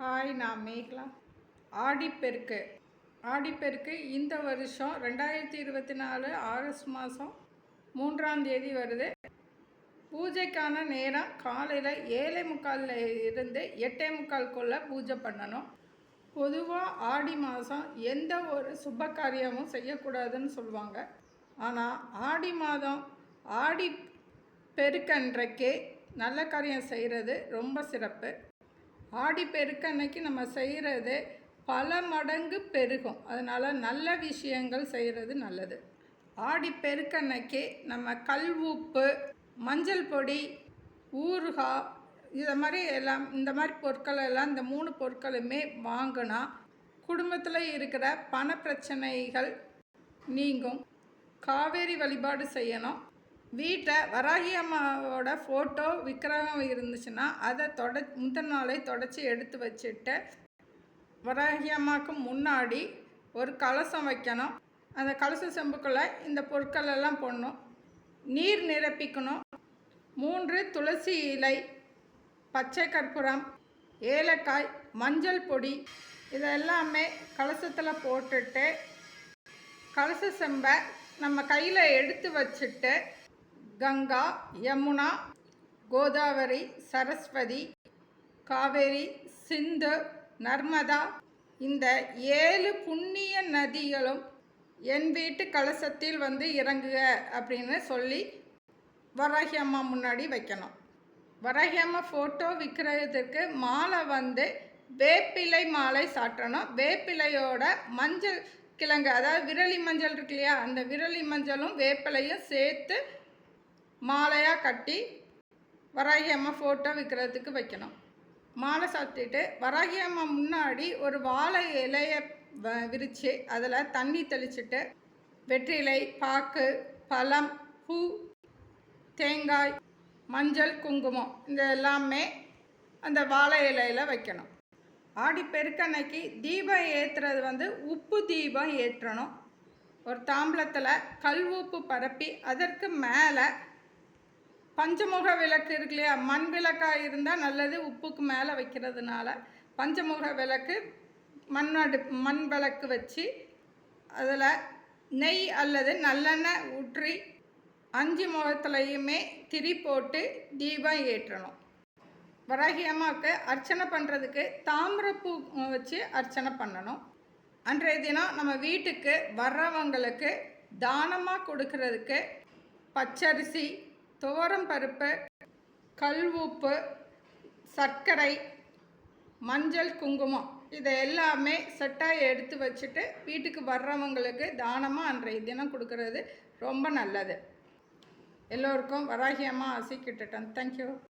Hi நான் மேகலா. ஆடிப்பெருக்கு. ஆடிப்பெருக்கு இந்த வருஷம் ரெண்டாயிரத்தி இருபத்தி நாலு ஆகஸ்ட் மாதம் மூன்றாம் தேதி வருது. பூஜைக்கான நேரம் காலையில் ஏழை முக்காலில் இருந்து எட்டே முக்கால்குள்ளே பூஜை பண்ணணும். பொதுவாக ஆடி மாதம் எந்த ஒரு சுப காரியமும் செய்யக்கூடாதுன்னு சொல்லுவாங்க. ஆனால் ஆடி மாதம் ஆடி பெருக்கன்றைக்கே நல்ல காரியம் செய்கிறது ரொம்ப சிறப்பு. ஆடி பெருக்கன்னைக்கு நம்ம செய்கிறது பல மடங்கு பெருகும். அதனால் நல்ல விஷயங்கள் செய்கிறது நல்லது. ஆடி பெருக்கன்னைக்கு நம்ம கல் உப்பு மஞ்சள் பொடி ஊறுகாய் இதை மாதிரி எல்லாம் இந்த மாதிரி பொருட்கள் எல்லாம் இந்த மூணு பொருட்களுமே வாங்கினா குடும்பத்தில் இருக்கிற பண பிரச்சனைகள் நீங்கும். காவேரி வழிபாடு செய்யணும். வீட்டை வராகி அம்மாவோட ஃபோட்டோ விக்கிரகம் இருந்துச்சுன்னா அதை தொட முந்தின நாளே தொடச்சி எடுத்து வச்சுட்டு வராகி அம்மாவுக்கு முன்னாடி ஒரு கலசம் வைக்கணும். அந்த கலச செம்புக்குள்ளே இந்த பொருட்கள் எல்லாம் போடணும். நீர் நிரப்பிக்கணும். மூன்று துளசி இலை பச்சை கற்பூரம் ஏலக்காய் மஞ்சள் பொடி இதெல்லாமே கலசத்தில் போட்டுட்டு கலச செம்பை நம்ம கையில் எடுத்து வச்சுட்டு கங்கா யமுனா கோதாவரி சரஸ்வதி காவேரி சிந்து நர்மதா இந்த ஏழு புண்ணிய நதிகளும் என் வீட்டு கலசத்தில் வந்து இறங்குக அப்படின்னு சொல்லி வராகி அம்மா முன்னாடி வைக்கணும். வராகி அம்மா ஃபோட்டோ விற்கிறதுக்கு மாலை வந்து வேப்பிலை மாலை சாட்டணும் வேப்பிலையோட மஞ்சள் கிழங்கு அதாவது விரலி மஞ்சள் இருக்கு இல்லையா? அந்த விரலி மஞ்சளும் வேப்பிலையும் சேர்த்து மாலையாக கட்டி வராகி அம்மா ஃபோட்டோ விற்கிறதுக்கு வைக்கணும். மாலை சாத்திட்டு வராகி அம்மா முன்னாடி ஒரு வாழை இலையை விரித்து அதில் தண்ணி தெளிச்சுட்டு வெற்றிலை பாக்கு பழம் பூ தேங்காய் மஞ்சள் குங்குமம் இந்த எல்லாமே அந்த வாழை இலையில் வைக்கணும். ஆடி பெருக்கன்னைக்கு தீபம் ஏற்றுறது வந்து உப்பு தீபம் ஏற்றணும். ஒரு தாம்பலத்தில் கல் உப்பு பரப்பி அதற்கு மேலே பஞ்சமுக விளக்கு இருக்கு இல்லையா? மண் விளக்காக இருந்தால் நல்லது உப்புக்கு மேலே வைக்கிறதுனால பஞ்சமுக விளக்கு மண்ணடு மண் விளக்கு வச்சு அதில் நெய் அல்லது நல்லெண்ணெய் ஊற்றி அஞ்சு முகத்துலையுமே திரி போட்டு தீபம் ஏற்றணும். வராகி அம்மாவுக்கு அர்ச்சனை பண்ணுறதுக்கு தாமிரப்பூ வச்சு அர்ச்சனை பண்ணணும். அன்றைய தினம் நம்ம வீட்டுக்கு வர்றவங்களுக்கு தானமாக கொடுக்கறதுக்கு பச்சரிசி துவரம் பருப்பு கல் உப்பு சர்க்கரை மஞ்சள் குங்குமம். இதை எல்லாமே செட்டாக எடுத்து வச்சுட்டு வீட்டுக்கு வர்றவங்களுக்கு தானமாக அன்றைய தினம் கொடுக்கறது ரொம்ப நல்லது. எல்லோருக்கும் வராகியமாக ஆசை ஆசி தேங்க்யூ